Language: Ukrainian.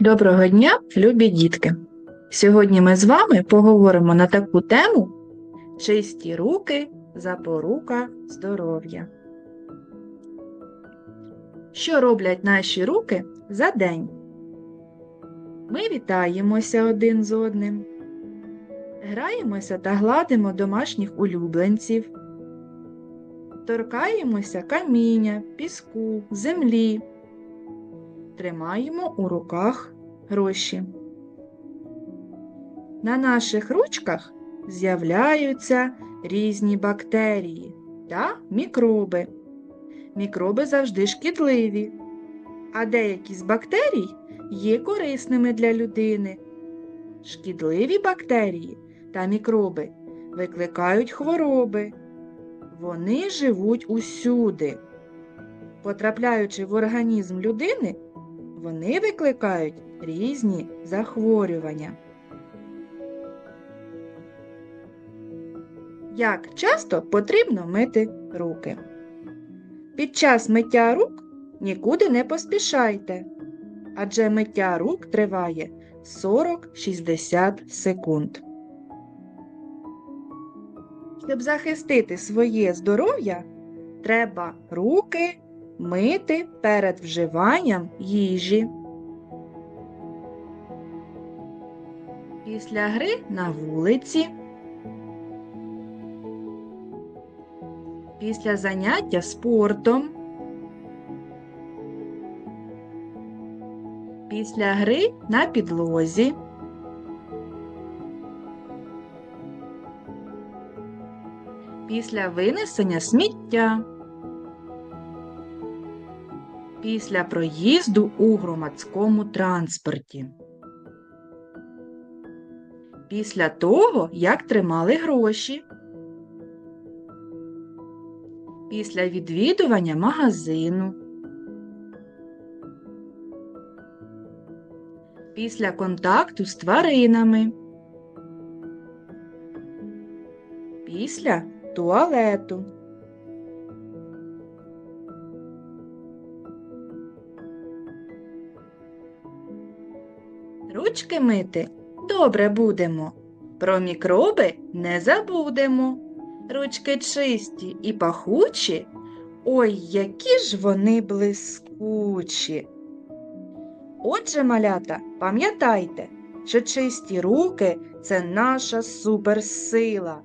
Доброго дня, любі дітки! Сьогодні ми з вами поговоримо на таку тему Чисті руки запорука здоров'я. Що роблять наші руки за день? Ми вітаємося один з одним, граємося та гладимо домашніх улюбленців, торкаємося каміння, піску, землі. Тримаємо у руках гроші. На наших ручках з'являються різні бактерії та мікроби. Мікроби завжди шкідливі, а деякі з бактерій є корисними для людини. Шкідливі бактерії та мікроби викликають хвороби. Вони живуть усюди. Потрапляючи в організм людини, вони викликають різні захворювання. Як часто потрібно мити руки? Під час миття рук нікуди не поспішайте, адже миття рук триває 40-60 секунд. Щоб захистити своє здоров'я, треба руки мити перед вживанням їжі. Після гри на вулиці. Після заняття спортом. Після гри на підлозі. Після винесення сміття. Після проїзду у громадському транспорті. Після того, як тримали гроші. Після відвідування магазину. Після контакту з тваринами. Після туалету. Ручки мити добре будемо. Про мікроби не забудемо. Ручки чисті і пахучі. Ой, які ж вони блискучі. Отже, малята, пам'ятайте, що чисті руки це наша суперсила.